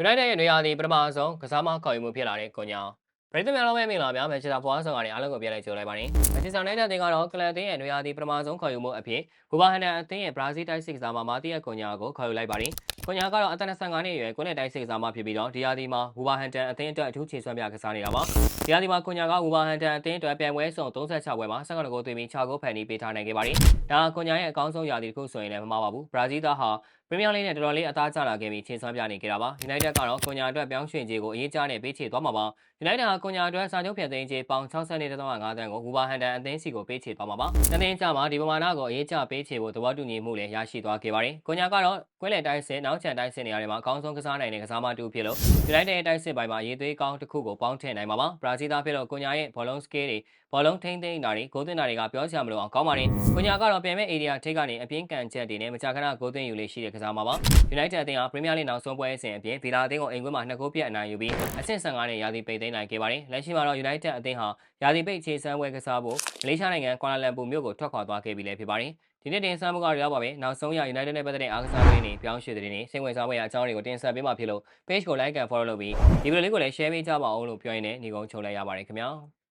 United ရဲ့နေရာဒီပထမဆုံးကစားမခေါ်ယူမှုဖြစ်လာတဲ့ကွန်ညာပရိသတ်များလုံးပဲမင်္ဂလာပါမန်ချက်စတာဖွားဆောင်ကနေအားလုံးကိုပြန်လည်ကြိုလိုက်ပါတယ်မန်ချက်စတာနိုင်တဲ့အသင်းကတော့ကလပ်အသင်းရဲ့နေရာဒီပထမဆုံးခေါ်ယူမှုအဖြစ်ဘူဘာဟန်ဒန်အသင်းရဲ့ဘရာဇီးတိုက်စစ်ကစားမမာတီယက်ကွန်ညာကိုခေါ်ယူလိုက်ပါတယ်ကွန်ညာကတော့အသက်25နှစ်အရွယ်ကွန်နဲ့တိုက်စစ်ကစားမဖြစ်ပြီးတော့ဒီယာဒီမှာဘူဘာဟန်ဒန်အသင်းအတွက်အထူးခြေစွမ်းပြကစားနေတာပါဒီယာဒီမှာကွန်ညာကဘူဘာဟန်ဒန်အသင်းအတွက်ပြိုင်ပွဲစုံ36ပွဲမှာ19ဂိုးသွင်းပြီး6ဂိုးဖန်တီးပေးထားနိုင်ခဲ့ပါတယ်ဒါကကွန်ညာရဲ့အကောင်းဆုံးယာဒီတစ်ခုဆိုရင်လည်းမမှားပါဘူးဘရာဇီးသားဟာပရီးမီးယားလိနဲ့တော်တော်လေးအသားကျလာခဲ့ပြီးချိန်ဆွမ်းပြနေကြတာပါ။ United ကတော့ကွန်ညာအတွက်ပြောင်းရွှေ့ခြေကိုအရေးကြားနဲ့ပေးချေသွားမှာပါ။ United ဟာကွန်ညာအတွက်စာချုပ်ဖြတ်သိမ်းခြေပေါင်62.5တန်းကိုဝူဘာဟန်ဒန်အသင်းစီကိုပေးချေသွားမှာပါ။နှစ်သိန်းကြမှာဒီပမာဏကိုအရေးကြပေးချေဖို့သဘောတူညီမှုလည်းရရှိသွားခဲ့ပါတယ်။ကွန်ညာကတော့ကွင်းလယ်တိုင်းစစ်နောက်ချန်တိုင်းစစ်နေရာတွေမှာအကောင်းဆုံးကစားနိုင်တဲ့ကစားမတူဖြစ်လို့ United ရဲ့တိုင်းစစ်ပိုင်းမှာရေးသွေးကောင်းတစ်ခုကိုပေါင်းထည့်နိုင်မှာပါ။ဘရာဇီးသားဖြစ်လို့ကွန်ညာရဲ့ဘောလုံးစကေးတွေ ဘောလုံးထိမ့်သိမ့်တာတွေဂိုးသွင်းတာတွေကပြောချင်မလို့အောင်ကောင်းပါတယ်။ကွန်ညာကတော့ပြန်မဲ့ area ထိပ်ကနေအပြင်းကန်ချက်တွေနဲ့မကြာခဏဂိုးသွင်းယူလေးရှိတဲ့ကစားမပါ။ United အသင်းဟာပရီးမီးယားလိနောက်ဆုံးပွဲအဆင့်အပြင်ဗီလာအသင်းကိုအိမ်ကွင်းမှာနှစ်ဂိုးပြတ်အနိုင်ယူပြီးအဆင့်15နဲ့ရာသီပိတ်သိမ်းနိုင်ခဲ့ပါတယ်။လက်ရှိမှာတော့ United အသင်းဟာရာသီပိတ်ခြေစမ်းပွဲကစားဖို့မလေးရှားနိုင်ငံကွာလာလမ်ပူမြို့ကိုထွက်ခွာသွားခဲ့ပြီလည်းဖြစ်ပါတယ်။ဒီနေ့တင်ဆက်မှုကတော့ရောက်ပါပဲနောက်ဆုံးရ United နဲ့ပတ်သက်တဲ့အားကစားသတင်းတွေပြောင်းရွှေ့သတင်းတွေစိတ်ဝင်စားဖွယ်အကြောင်းတွေကိုတင်ဆက်ပေးမှာဖြစ်လို့ page ကို like and follow လုပ်ပြီးဒီဗီဒီယိုလေးကိုလည်း share ပေးကြပါအောင်လို့ပြောရင်းနဲ့ညီကုန်းချုပ်လိုက်ရပါတယ်ခင်ဗျာ။